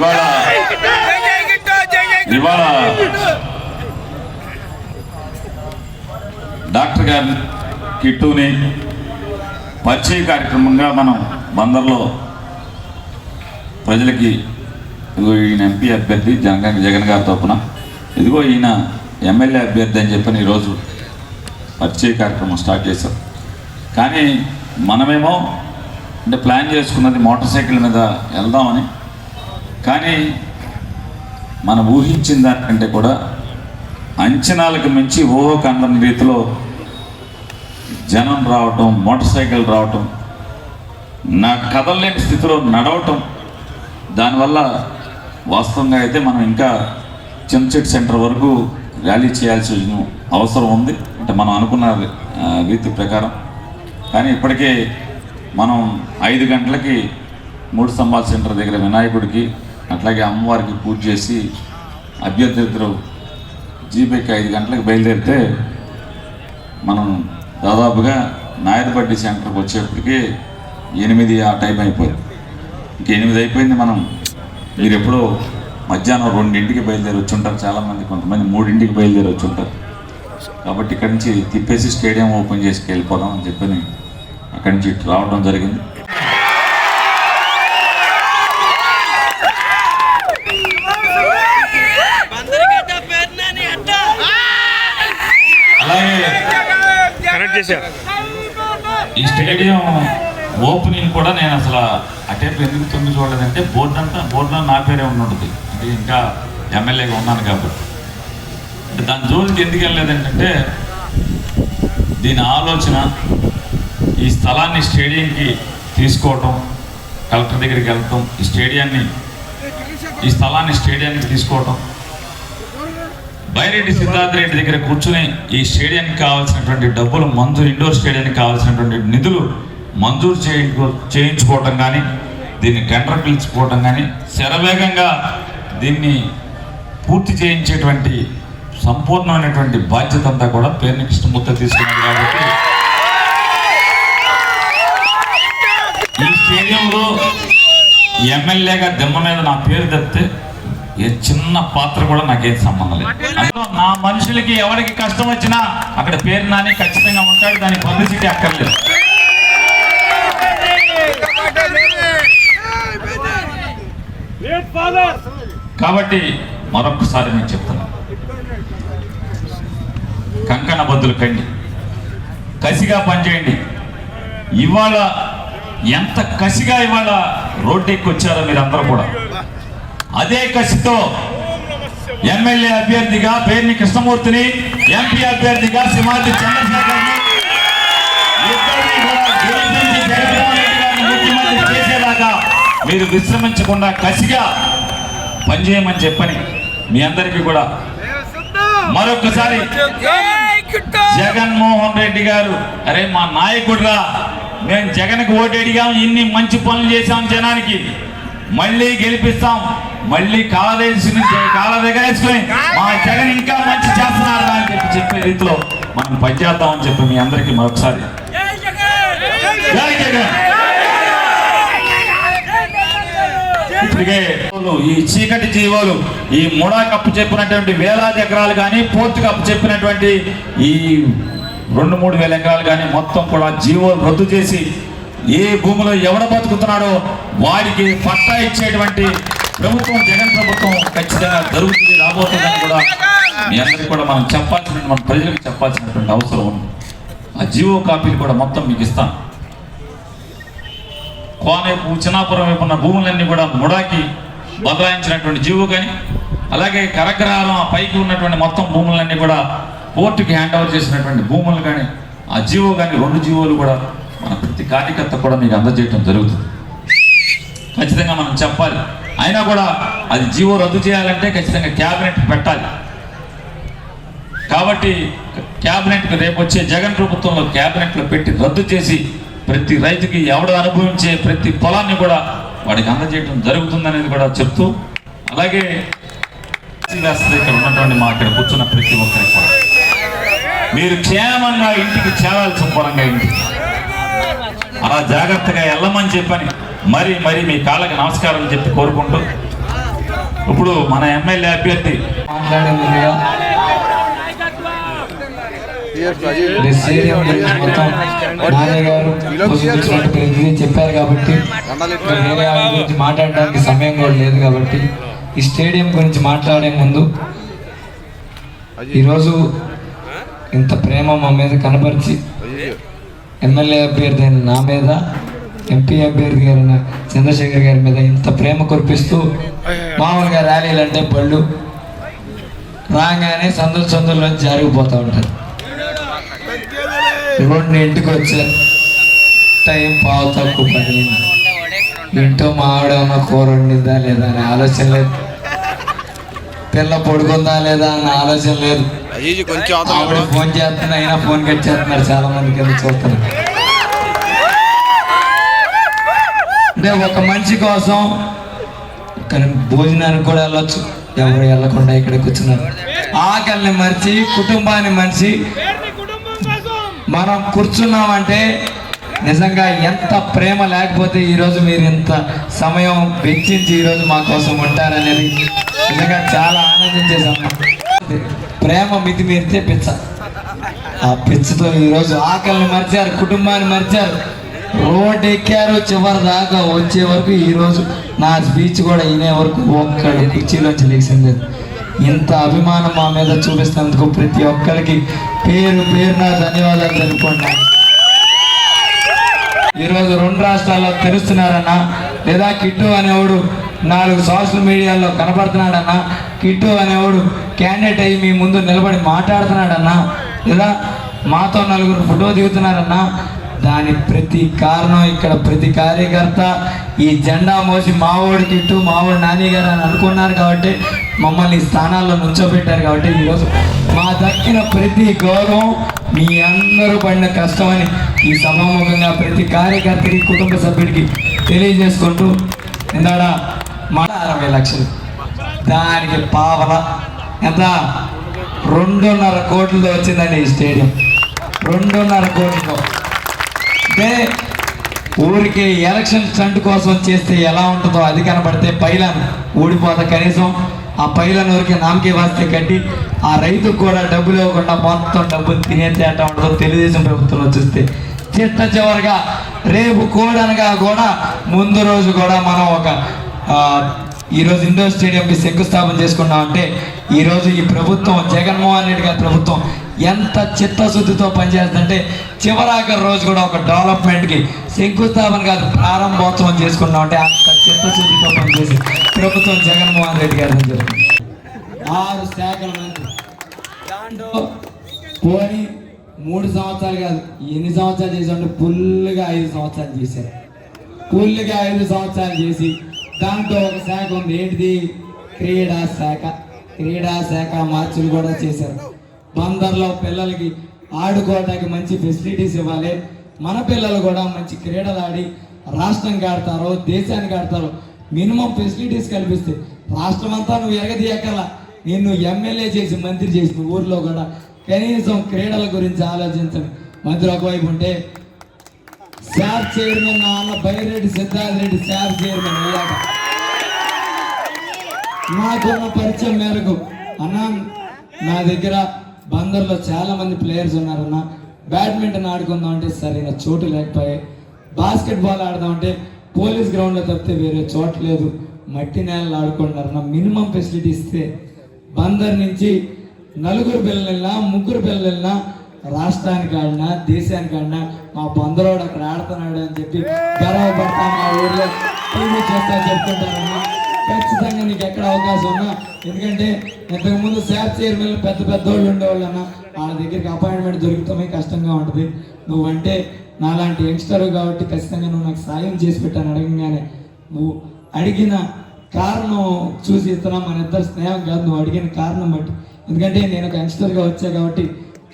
ఇవాళ ఇవాళ డాక్టర్ గారి కిట్టుని పరిచయ కార్యక్రమంగా మనం బందర్లో ప్రజలకి ఇదిగో ఈయన ఎంపీ అభ్యర్థి జగన్ జగన్ గారి తరపున. ఇదిగో ఈయన ఎమ్మెల్యే అభ్యర్థి అని చెప్పని ఈరోజు పరిచయ కార్యక్రమం స్టార్ట్ చేశాం కానీ మనమేమో అంటే ప్లాన్ చేసుకున్నది మోటార్ సైకిల్ మీద వెళ్దామని కానీ మనం ఊహించిన దానికంటే కూడా అంచనాలకు మించి ఊహ రీతిలో జనం రావటం మోటార్ సైకిల్ రావటం నా కదలలేని స్థితిలో నడవటం దానివల్ల వాస్తవంగా అయితే మనం ఇంకా చెంచెట్ సెంటర్ వరకు ర్యాలీ చేయాల్సిన అవసరం ఉంది. అంటే మనం అనుకున్న రీతి ప్రకారం. కానీ ఇప్పటికే మనం ఐదు గంటలకి మూడు స్తంభాల సెంటర్ దగ్గర వినాయకుడికి అట్లాగే అమ్మవారికి పూజ చేసి అభ్యర్థులు జీపీకి ఐదు గంటలకు బయలుదేరితే మనం దాదాపుగా నాయర్బడ్డి సెంటర్కి వచ్చేప్పటికి ఎనిమిది ఆ టైం అయిపోయింది. ఇంక ఎనిమిది అయిపోయింది మనం. మీరు ఎప్పుడో మధ్యాహ్నం రెండింటికి బయలుదేరి వచ్చుంటారు చాలామంది కొంతమంది మూడింటికి బయలుదేరి వచ్చుంటారు. కాబట్టి ఇక్కడి నుంచి తిప్పేసి స్టేడియం ఓపెన్ చేసి వెళ్ళిపోదాం అని చెప్పని అక్కడి నుంచి ఇటు రావడం జరిగింది. చేశారు ఈ స్టేడియం ఓపెనింగ్ కూడా నేను అసలు అటే ఎందుకు తొమ్మిది చూడలేదంటే బోర్డు అంతా బోర్డులో నా పేరే ఉన్నది అంటే ఇంకా ఎమ్మెల్యేగా ఉన్నాను కాబట్టి. అంటే దాని జోలికి ఎందుకు వెళ్ళలేదంటే దీని ఆలోచన ఈ స్థలాన్ని స్టేడియంకి తీసుకోవటం కలెక్టర్ దగ్గరికి వెళ్తాం ఈ స్టేడియాన్ని ఈ స్థలాన్ని స్టేడియానికి తీసుకోవటం బైరెడ్డి సిద్ధార్థ రెడ్డి దగ్గర కూర్చుని ఈ స్టేడియానికి కావాల్సినటువంటి డబ్బులు మంజూరు ఇండోర్ స్టేడియానికి కావాల్సినటువంటి నిధులు మంజూరు చేయించుకో చేయించుకోవటం కానీ దీన్ని టెండర్ పిలుచుకోవటం కానీ శరవేగంగా దీన్ని పూర్తి చేయించేటువంటి సంపూర్ణమైనటువంటి బాధ్యత అంతా కూడా పేరుని కృష్ణమూర్తి తీసుకున్నాడు కాబట్టి ఈ స్టేడియంలో ఎమ్మెల్యేగా దెమ్మ మీద నా పేరు తప్పితే ఏ చిన్న పాత్ర కూడా నాకేం సంబంధం లేదు. నా మనుషులకి ఎవరికి కష్టం వచ్చినా అక్కడ పేరు నాని ఖచ్చితంగా ఉంటాడు దానికి పబ్లిసిటీ అక్కర్లేదు. కాబట్టి మరొకసారి నేను చెప్తున్నా. కంకణ బద్దులు కండి. కసిగా పనిచేయండి. ఇవాళ ఎంత కసిగా ఇవాళ రోడ్డెక్కి వచ్చారో మీరందరూ కూడా. అదే కసితో ఎమ్మెల్యే అభ్యర్థిగా పేర్ని కృష్ణమూర్తిని ఎంపీ అభ్యర్థిగా శ్రీమతి చంద్రశేఖర్ ముఖ్యమంత్రి చేసేలాగా మీరు విశ్రమించకుండా కసిగా పనిచేయమని చెప్పని మీ అందరికీ కూడా మరొకసారి జగన్మోహన్ రెడ్డి గారు అరే మా నాయకుడురా మేము జగన్కి ఓటేడిగాం ఇన్ని మంచి పనులు చేశాం జనానికి మళ్ళీ గెలిపిస్తాం. మళ్ళీ కాలేజీ నుంచి కాల దగ్గరేసుకొని మా జగన్ ఇంకా మంచి చేస్తున్నారు అని చెప్పి చెప్పే రీతిలో మనం పనిచేద్దామని చెప్పి మీ అందరికీ మరొకసారి. ఇప్పటికే ఈ చీకటి జీవోలు ఈ మూడా కప్పు చెప్పినటువంటి వేలాది ఎకరాలు కానీ పూర్తి కప్పు చెప్పినటువంటి ఈ రెండు మూడు వేల ఎకరాలు కానీ మొత్తం కూడా జీవోలు రద్దు చేసి ఏ భూమిలో ఎవడ బతుకుతున్నాడో వారికి పట్టా ఇచ్చేటువంటి ప్రభుత్వం జగన్ ప్రభుత్వం ఖచ్చితంగా జరుగుతుంది రాబోతుందని కూడా మీ అందరికీ కూడా మనం చెప్పాల్సిన మన ప్రజలకు చెప్పాల్సినటువంటి అవసరం ఉంది. ఆ జీవో కాపీలు కూడా మొత్తం మీకు ఇస్తాను. కోనేపు చిన్నాపురం వైపు ఉన్న భూములన్నీ కూడా ముడాకి బదలాయించినటువంటి జీవో కానీ అలాగే కరగ్రహారం ఆ పైకి ఉన్నటువంటి మొత్తం భూములన్నీ కూడా కోర్టుకి హ్యాండ్ ఓవర్ చేసినటువంటి భూములు కానీ ఆ జీవో కానీ రెండు జీవోలు కూడా మన ప్రతి కార్యకర్త కూడా మీకు అందజేయడం జరుగుతుంది. ఖచ్చితంగా మనం చెప్పాలి. అయినా కూడా అది జీవో రద్దు చేయాలంటే ఖచ్చితంగా క్యాబినెట్ పెట్టాలి. కాబట్టి క్యాబినెట్ రేపు వచ్చే జగన్ ప్రభుత్వంలో క్యాబినెట్లో పెట్టి రద్దు చేసి ప్రతి రైతుకి ఎవడు అనుభవించే ప్రతి పొలాన్ని కూడా వాడికి అందజేయడం జరుగుతుందనేది కూడా చెప్తూ అలాగే వేస్తుంది ఇక్కడ ఉన్నటువంటి మా ఇక్కడ కూర్చున్న ప్రతి ఒక్కరికి కూడా. మీరు క్షేమంగా ఇంటికి చేరాల్సిన పొలంగా ఇంటికి. అలా జాగ్రత్తగా వెళ్ళమని చెప్పని మరి మరి మీ కాళ్ళకి నమస్కారం చెప్పి కోరుకుంటూ ఇప్పుడు మన ఎమ్మెల్యే అభ్యర్థి చెప్పారు కాబట్టి వేరే గురించి మాట్లాడడానికి సమయం కూడా లేదు కాబట్టి ఈ స్టేడియం గురించి మాట్లాడే ముందు ఈరోజు ఇంత ప్రేమ మా మీద కనపరిచి ఎమ్మెల్యే అభ్యర్థి అయిన నా మీద ఎంపీ అభ్యర్థి గారైన చంద్రశేఖర్ గారి మీద ఇంత ప్రేమ కురిపిస్తూ మామూలుగా ర్యాలీలు అంటే బళ్ళు రాగానే సందులు సందుల్లో జారిపోతూ ఉంటారు రెండు ఇంటికి వచ్చే టైం పావు తక్కువ పడింది. ఇంటో మా ఆవిడ ఏమన్నా కూర వండిందా లేదా అనే ఆలోచన లేదు. పిల్ల పడుకుందా లేదా అన్న ఆలోచన లేదు. కొంచెం ఫోన్ చేస్తున్నా అయినా ఫోన్ కట్ చేస్తున్నారు చాలా మంది కింద చూస్తున్నారు? అంటే ఒక మనిషి కోసం కానీ భోజనానికి కూడా వెళ్ళొచ్చు. ఎవరు వెళ్ళకుండా ఇక్కడ కూర్చున్నారు. ఆకలిని మర్చి కుటుంబాన్ని మర్చి మనం కూర్చున్నామంటే నిజంగా ఎంత ప్రేమ లేకపోతే ఈరోజు మీరు ఇంత సమయం వెచ్చించి ఈరోజు మా కోసం ఉంటారనేది నిజంగా చాలా ఆనందించే సమయం. ప్రేమ మితి మీరితే పిచ్చ ఆ పిచ్చతో ఈరోజు ఆకలిని మర్చారు కుటుంబాన్ని మర్చారు. రోడ్ ఎక్కారు చివరి దాకా వచ్చే వరకు ఈరోజు నా స్పీచ్ కూడా వినే వరకు ఒక్కడు కుర్చీలోంచి లేచింది. ఇంత అభిమానం మా మీద చూపిస్తున్నందుకు ప్రతి ఒక్కరికి పేరు పేరు నా ధన్యవాదాలు తెలుపుకుంటాను ఈరోజు రెండు రాష్ట్రాల్లో తెలుస్తున్నారన్నా లేదా కిట్టు అనేవాడు నాలుగు సోషల్ మీడియాలో కనపడుతున్నాడన్నా కిట్టు అనేవాడు క్యాండిడేట్ అయ్యి మీ ముందు నిలబడి మాట్లాడుతున్నాడన్నా లేదా మాతో నలుగురు ఫోటో దిగుతున్నారన్నా దాని ప్రతి కారణం ఇక్కడ ప్రతి కార్యకర్త ఈ జెండా మోసి మావోడి కిట్టు మావోడి నాని గారు అని అనుకున్నారు కాబట్టి మమ్మల్ని స్థానాల్లో నుంచోబెట్టారు కాబట్టి ఈరోజు మా దక్కిన ప్రతి గౌరవం మీ అందరూ పడిన కష్టమని ఈ సభాముఖంగా ప్రతి కార్యకర్తకి కుటుంబ సభ్యుడికి తెలియజేసుకుంటూ ఇందాడ మా అరవై లక్షలు. దానికి పావల. ఎంత? రెండున్నర కోట్లతో వచ్చిందండి ఈ స్టేడియం. రెండున్నర కోట్లతో. అంటే ఊరికి ఎలక్షన్ స్టంట్ కోసం చేస్తే ఎలా ఉంటుందో అది కనబడితే పైలను ఊడిపోతా కనీసం ఆ పైలను ఊరికి నామకే వాస్తే కట్టి ఆ రైతుకు కూడా డబ్బులు ఇవ్వకుండా మొత్తం డబ్బులు తినే తేట ఉంటుందో తెలుగుదేశం ప్రభుత్వంలో చూస్తే. చిట్ట చివరిగా రేపు కూడనగా కూడా ముందు రోజు కూడా మనం ఒక ఈరోజు ఇండోర్ స్టేడియంకి శంకుస్థాపన చేసుకున్నామంటే ఈరోజు ఈ ప్రభుత్వం జగన్మోహన్ రెడ్డి గారి ప్రభుత్వం ఎంత చిత్తశుద్ధితో పనిచేస్తుందంటే చివరాఖరి రోజు కూడా ఒక డెవలప్మెంట్కి శంకుస్థాపన కాదు ప్రారంభోత్సవం చేసుకున్నాం అంటే అంత చిత్తశుద్ధితో పనిచేసి ప్రభుత్వం జగన్మోహన్ రెడ్డి గారి దగ్గర ఆరు శాఖల మంత్రి. దాంట్లో పోని మూడు సంవత్సరాలు కాదు ఎన్ని సంవత్సరాలు చేసామంటే ఫుల్గా ఐదు సంవత్సరాలు చేశారు. ఫుల్గా ఐదు సంవత్సరాలు చేసి దాంతో ఒక శాఖ ఉంది. ఏంటిది? క్రీడా శాఖ. క్రీడా శాఖ మార్చులు కూడా చేశారు. బందర్లో పిల్లలకి ఆడుకోవడానికి మంచి ఫెసిలిటీస్ ఇవ్వాలి. మన పిల్లలు కూడా మంచి క్రీడలు ఆడి రాష్ట్రానికి ఆడతారు దేశానికి ఆడతారు మినిమం ఫెసిలిటీస్ కల్పిస్తే రాష్ట్రం అంతా నువ్వు ఎరగదీయక్కల నిన్ను ఎమ్మెల్యే చేసి మంత్రి చేసి ఊర్లో కూడా కనీసం క్రీడల గురించి ఆలోచించండి. మంత్రి ఒకవైపు ఉంటే శాప్ చైర్మన్ నాన్న బైరెడ్డి సిద్ధార్థ రెడ్డి శాప్ చైర్మన్ అయ్యాక నాకున్న పరిచయం మేరకు. అన్న నా దగ్గర బందర్లో చాలా మంది ప్లేయర్స్ ఉన్నారన్న బ్యాడ్మింటన్ ఆడుకుందాం అంటే సరైన చోటు లేకపోయాయి బాస్కెట్బాల్ ఆడదాం అంటే పోలీస్ గ్రౌండ్లో తప్పితే వేరే చోటు లేదు. మట్టి నేలలు ఆడుకుంటున్నారన్న మినిమం ఫెసిలిటీ ఇస్తే బందర్ నుంచి నలుగురు పిల్లలైనా ముగ్గురు పిల్లలైనా రాష్ట్రానికి ఆడినా దేశానికి ఆడినా మా బందరోడు అక్కడ ఆడుతున్నాడు అని చెప్పి గర్వపడతా మా ఊర్లో టీవీ చేస్తా చెప్తుంటారన్నా ఖచ్చితంగా నీకు ఎక్కడ అవకాశం ఉన్నా ఎందుకంటే ఇంతకు ముందు శాప్ చైర్మన్ పెద్ద పెద్ద వాళ్ళు ఉండేవాళ్ళు అన్న వాళ్ళ దగ్గరికి అపాయింట్మెంట్ దొరుకుతామే కష్టంగా ఉంటుంది. నువ్వంటే నాలాంటి యంగ్స్టర్ కాబట్టి ఖచ్చితంగా నువ్వు నాకు సాయం చేసి పెట్టాను అడగంగానే. నువ్వు అడిగిన కారణం చూసి ఇస్తున్నా మన ఇద్దరు స్నేహం కాదు నువ్వు అడిగిన కారణం బట్టి. ఎందుకంటే నేను ఒక యంగ్స్టర్గా వచ్చా కాబట్టి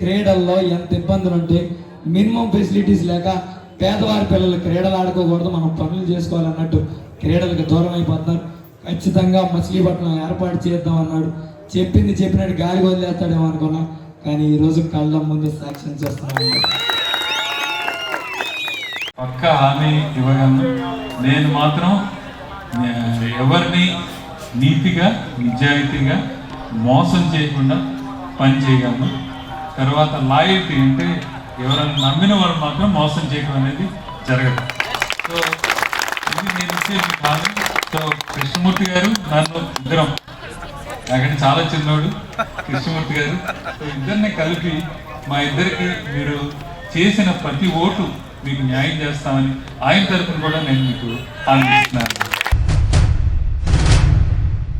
క్రీడల్లో ఎంత ఇబ్బందులు ఉంటే మినిమం ఫెసిలిటీస్ లేక పేదవారి పిల్లలు క్రీడలు ఆడుకోకూడదు మనం పనులు చేసుకోవాలన్నట్టు క్రీడలకు దూరం అయిపోతున్నారు. ఖచ్చితంగా మచిలీపట్నం ఏర్పాటు చేద్దాం అన్నాడు చెప్పింది చెప్పినట్టు గాలి వదిలేస్తాడేమో అనుకున్నా. కానీ ఈరోజు కళ్ళ ముందు సాక్ష్యం చేస్తున్నాను పక్క హామీ ఇవ్వగలను. నేను మాత్రం ఎవరిని నీతిగా నిజాయితీగా మోసం చేయకుండా పని చేయగలను. తర్వాత లాయల్టీ అంటే ఎవరైనా నమ్మిన వారు మాత్రం మోసం చేయడం అనేది జరగదు. సో ఇది కాదు సో కృష్ణమూర్తి గారు నన్ను ఇద్దరం. నాకంటే చాలా చిన్నోడు కృష్ణమూర్తి గారు. సో ఇద్దరిని కలిపి మా ఇద్దరికి మీరు చేసిన ప్రతి ఓటు మీకు న్యాయం చేస్తామని ఆయన తరఫున కూడా నేను మీకు ఆనందిస్తున్నాను